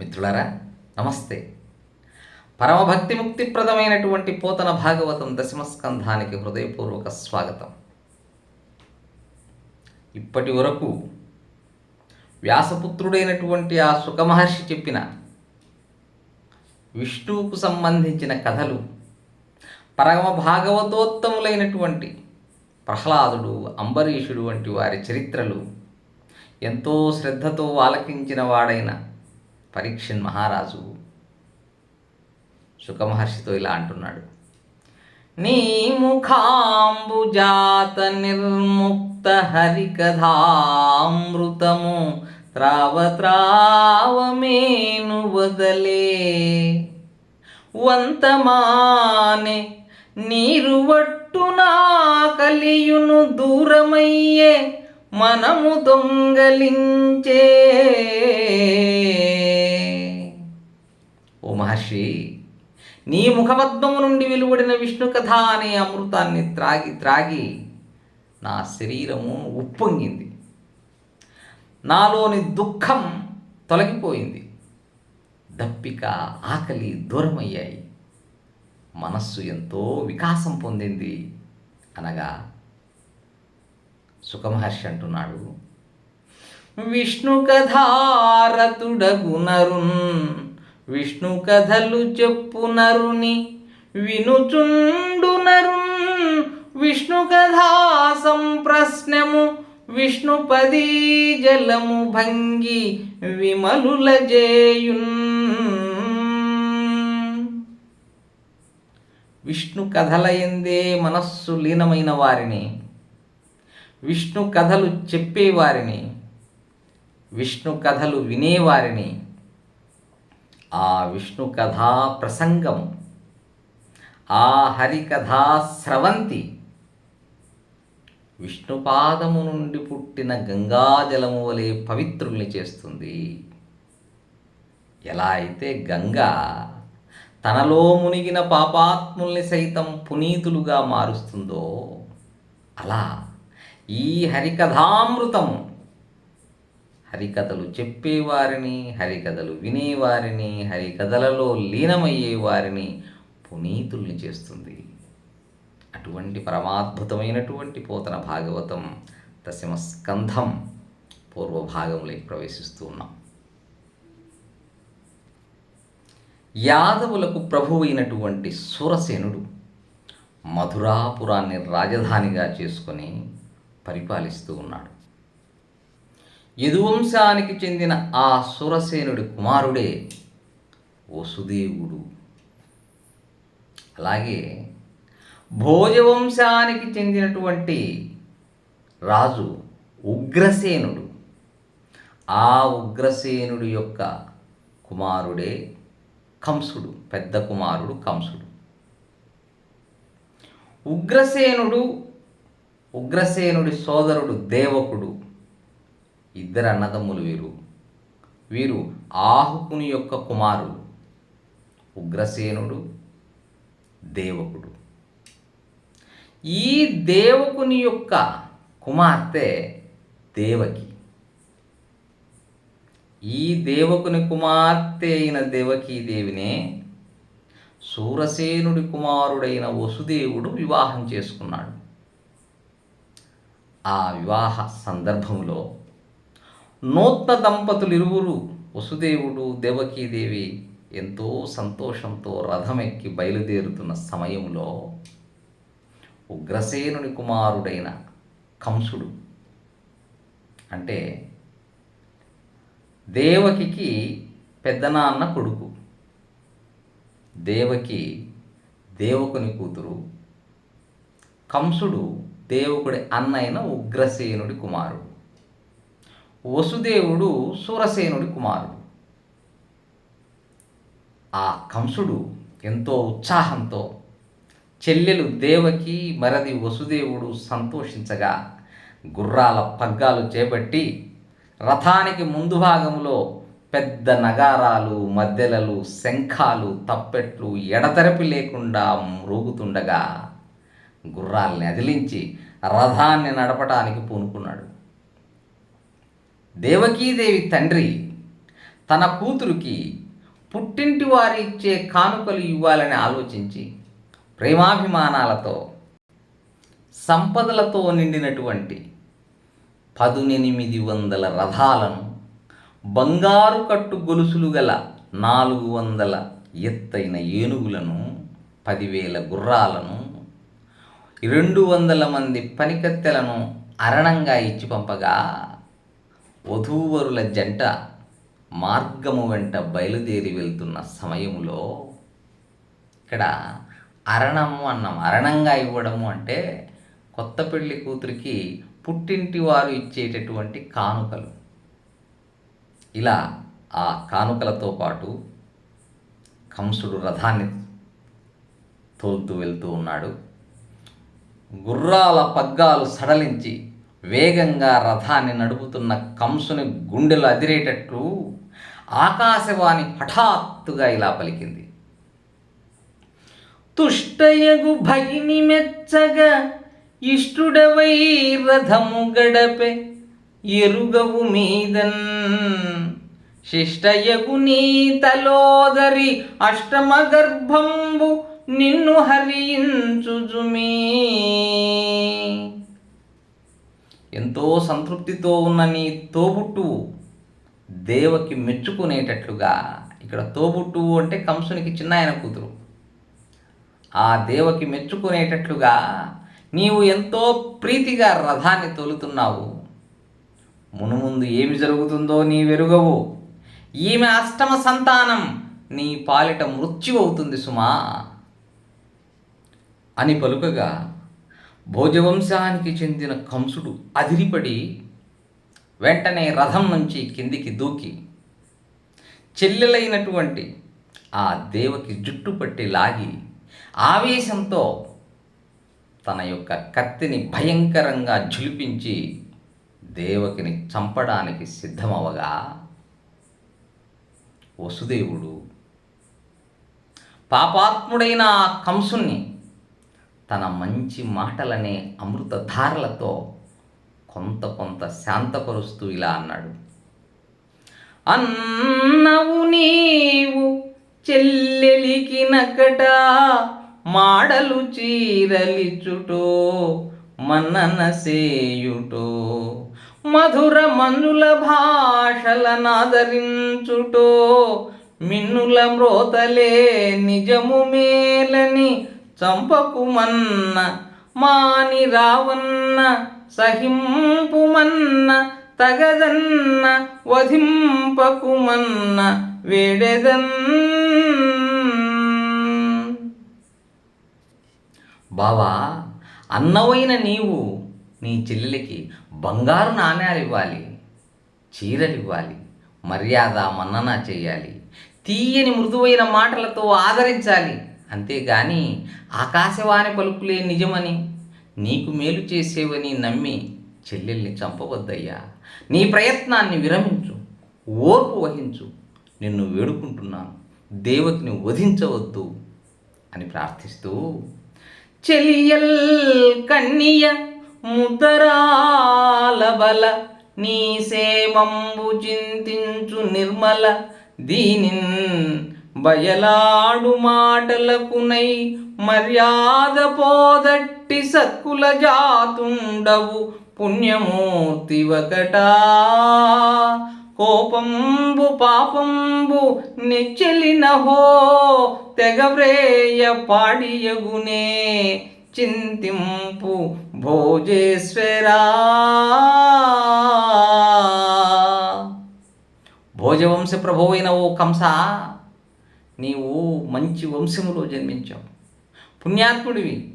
మిత్రులారా నమస్తే. పరమభక్తి ముక్తిప్రదమైనటువంటి పోతన భాగవతం దశమస్కంధానికి హృదయపూర్వక స్వాగతం. ఇప్పటి వరకు వ్యాసపుత్రుడైనటువంటి ఆ సుఖమహర్షి చెప్పిన విష్ణువుకు సంబంధించిన కథలు పరమ భాగవతోత్తములైనటువంటి ప్రహ్లాదుడు అంబరీషుడు వంటి వారి చరిత్రలు ఎంతో శ్రద్ధతో ఆలకించిన వాడైన పరీక్షన్ మహారాజు సుఖమహర్షితో ఇలా అంటున్నాడు. నీ ముఖాంబుజాత నిర్ముక్త హరికథామృతము త్రావ త్రావమేను వదలే. వంతమానే నీరు వట్టునా కలియును దూరమయ్యే మనము దొంగలించే. మహర్షి నీ ముఖపద్మము నుండి వెలువడిన విష్ణు కథ అనే అమృతాన్ని త్రాగి త్రాగి నా శరీరము ఉప్పొంగింది. నాలోని దుఃఖం తొలగిపోయింది. దప్పిక ఆకలి దూరమయ్యాయి. మనస్సు ఎంతో వికాసం పొందింది. అనగా సుఖమహర్షి అంటున్నాడు విష్ణు కథారతుడగునరున్ విష్ణు కథలు చెప్పునరుని వినుచుండునరున్. విష్ణు కథా సంప్రశ్నము విష్ణుపదీ జలము భంగి విమలుల జేయున్. విష్ణు కథల ఎందే మనస్సు లీనమైన వారిని విష్ణు కథలు చెప్పేవారిని విష్ణు కథలు వినేవారిని ఆ విష్ణు కథా ప్రసంగం ఆ హరికథా స్రవంతి విష్ణుపాదము నుండి పుట్టిన గంగాజలము వలె పవిత్రుల్ని చేస్తుంది. ఎలా అయితే గంగా తనలో మునిగిన పాపాత్ముల్ని సైతం పునీతులుగా మారుస్తుందో అలా ఈ హరికథామృతం హరికథలు చెప్పేవారిని హరికథలు వినేవారిని హరికథలలో లీనమయ్యే వారిని పునీతుల్ని చేస్తుంది. అటువంటి పరమాద్భుతమైనటువంటి పోతన భాగవతం దశమ స్కంధం పూర్వభాగంలోకి ప్రవేశిస్తూ ఉన్నాం. యాదవులకు ప్రభు అయినటువంటి మధురాపురాన్ని రాజధానిగా చేసుకొని పరిపాలిస్తూ ఉన్నాడు. యదువంశానికి చెందిన ఆ సురసేనుడి కుమారుడే వసుదేవుడు. అలాగే భోజవంశానికి చెందినటువంటి రాజు ఉగ్రసేనుడు. ఆ ఉగ్రసేనుడి యొక్క కుమారుడే కంసుడు పెద్ద కుమారుడు కంసుడు. ఉగ్రసేనుడు ఉగ్రసేనుడి సోదరుడు దేవకుడు. ఇద్దరు అన్నదమ్ములు వీరు. వీరు ఆహుకుని యొక్క కుమారుడు ఉగ్రసేనుడు దేవకుడు. ఈ దేవకుని యొక్క కుమార్తె దేవకి. ఈ దేవకుని కుమార్తె అయిన దేవకీదేవినే సూరసేనుడి కుమారుడైన వసుదేవుడు వివాహం చేసుకున్నాడు. ఆ వివాహ సందర్భంలో నూతన దంపతులు ఇరువురు వసుదేవుడు దేవకీదేవి ఎంతో సంతోషంతో రథమెక్కి బయలుదేరుతున్న సమయంలో ఉగ్రసేనుని కుమారుడైన కంసుడు అంటే దేవకికి పెద్దనాన్న కొడుకు. దేవకి దేవకుని కూతురు. కంసుడు దేవకుడి అన్నైన ఉగ్రసేనుడి కుమారుడు. వసుదేవుడు సూరసేనుడి కుమారుడు. ఆ కంసుడు ఎంతో ఉత్సాహంతో చెల్లెలు దేవకి మరది వసుదేవుడు సంతోషించగా గుర్రాల పగ్గాలు చేపట్టి రథానికి ముందు భాగంలో పెద్ద నగారాలు మద్దెలలు శంఖాలు తప్పెట్లు ఎడతెరపి లేకుండా మ్రోగుతుండగా గుర్రాల్ని అదిలించి రథాన్ని నడపటానికి పూనుకున్నాడు. దేవకీదేవి తండ్రి తన కూతురికి పుట్టింటి వారి ఇచ్చే కానుకలు ఇవ్వాలని ఆలోచించి ప్రేమాభిమానాలతో సంపదలతో నిండినటువంటి పదునెనిమిది వందల రథాలను బంగారు కట్టు గొలుసులు గల నాలుగు వందల ఎత్తైన ఏనుగులను పదివేల గుర్రాలను రెండు వందల మంది పనికత్తెలను అరణంగా ఇచ్చి పంపగా వధూవరుల జంట మార్గము వెంట బయలుదేరి వెళ్తున్న సమయంలో ఇక్కడ అరణము అన్నం అరణంగా ఇవ్వడము అంటే కొత్త పెళ్ళి కూతురికి పుట్టింటి వారు ఇచ్చేటటువంటి కానుకలు. ఇలా ఆ కానుకలతో పాటు కంసుడు రథాన్ని తోలుతూ వెళ్తూ ఉన్నాడు. గుర్రాల పగ్గాలు సడలించి వేగంగా రథాన్ని నడుపుతున్న కంసుని గుండెలు అదిరేటట్లు ఆకాశవాణి హఠాత్తుగా ఇలా పలికింది. తుష్టయగు భగిని మెచ్చగా ఇష్టుడవై రథము గడపె ఎరుగవు మీదన్. శిష్టయగు నీ తలోదరి అష్టమ గర్భంబు నిన్ను హరించుజుమీ ఎంతో సంతృప్తితో ఉన్న నీ తోబుట్టువు దేవకి మెచ్చుకునేటట్లుగా. ఇక్కడ తోబుట్టువు అంటే కంసునికి చిన్న ఆయన కూతురు. ఆ దేవకి మెచ్చుకునేటట్లుగా నీవు ఎంతో ప్రీతిగా రథాన్ని తోలుతున్నావు. మునుముందు ఏమి జరుగుతుందో నీ వెరుగవు. ఈమె అష్టమ సంతానం నీ పాలిట మృత్యు అవుతుంది సుమా. అని పలుకగా భోజవంశానికి చెందిన కంసుడు అదిరిపడి వెంటనే రథం నుంచి కిందికి దూకి చెల్లెలైనటువంటి ఆ దేవకి జుట్టు పట్టి లాగి ఆవేశంతో తన యొక్క కత్తిని భయంకరంగా ఝులిపించి దేవకిని చంపడానికి సిద్ధమవగా వసుదేవుడు పాపాత్ముడైన ఆ కంసుణ్ణి తన మంచి మాటలనే అమృతధారలతో కొంత కొంత శాంతపరుస్తూ ఇలా అన్నాడు. అన్నవు నీవు చెల్లెలికినకట మాడలు చీరలిచుటో మన్నన సేయుటో మధుర మనుల భాషల నాదరించుటో మిన్నుల మ్రోతలే నిజము మేలని చంపకుమన్న మాని రావన్న సహింపుమన్న తగదన్న వధింపకుమన్న వేడెదన్. బావా అన్నవైన నీవు నీ చెల్లెలికి బంగారు నాణ్యాలు ఇవ్వాలి చీరలు ఇవ్వాలి మర్యాద మన్నన చేయాలి తీయని మృదువైన మాటలతో ఆదరించాలి అంతేగాని ఆకాశవాణి పలుకులే నిజమని నీకు మేలు చేసేవని నమ్మి చెల్లెల్ని చంపవద్దయ్యా. నీ ప్రయత్నాన్ని విరమించు ఓర్పు వహించు నిన్ను వేడుకుంటున్నాను. దేవతని వధించవద్దు అని ప్రార్థిస్తూ చెలియల్ కన్నియ ముదరాల బల నీ సేవంబు చింతించు నిర్మల దీనిన్ బయలాడు మాటలకునై మర్యాద పోదట్టి సక్కుల జాతుండవు పుణ్యమూర్తి ఒకటా కోపంబు పాపంబు నిచ్చెలినహో తెగవ్రేయ పాడియగునే చింతింపు భోజేశ్వరా. భోజవంశ ప్రభువైన ఓ కంస నీవు మంచి వంశములో జన్మించావు. పుణ్యాత్ముడివి.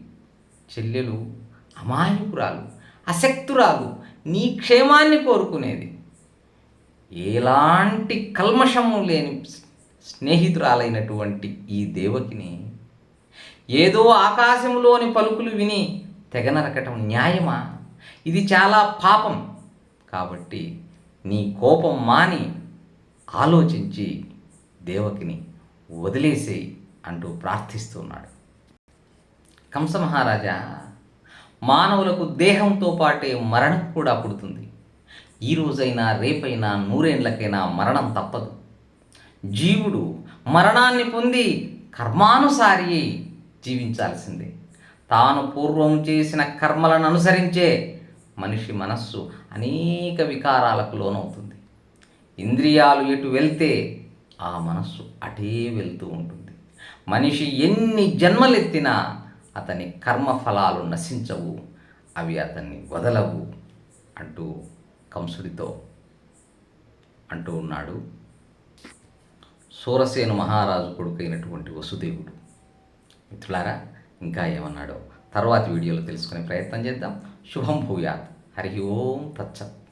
చెల్లెలు అమాయకురాలు అశక్తురాలు నీ క్షేమాన్ని కోరుకునేది. ఎలాంటి కల్మషము లేని స్నేహితురాలైనటువంటి ఈ దేవకిని ఏదో ఆకాశంలోని పలుకులు విని తెగ నరకటం న్యాయమా? ఇది చాలా పాపం. కాబట్టి నీ కోపం మాని ఆలోచించి దేవకిని వదిలేసేయి అంటూ ప్రార్థిస్తున్నాడు. కంస మహారాజా మానవులకు దేహంతో పాటే మరణం కూడా పుడుతుంది. ఈ రోజైనా రేపైనా నూరేండ్లకైనా మరణం తప్పదు. జీవుడు మరణాన్ని పొంది కర్మానుసారి జీవించాల్సిందే. తాను పూర్వం చేసిన కర్మలను అనుసరించే మనిషి మనస్సు అనేక వికారాలకు లోనవుతుంది. ఇంద్రియాలు ఎటు వెళ్తే ఆ మనస్సు అటే వెళ్తూ ఉంటుంది. మనిషి ఎన్ని జన్మలెత్తినా అతని కర్మఫలాలు నశించవు అవి అతన్ని వదలవు అంటూ కంసుడితో అంటూ ఉన్నాడు సూరసేను మహారాజు కొడుకైనటువంటి వసుదేవుడు. మిత్రులారా ఇంకా ఏమన్నాడో తర్వాతి వీడియోలో తెలుసుకునే ప్రయత్నం చేద్దాం. శుభం భూయాత్. హరి ఓం తచ్చత్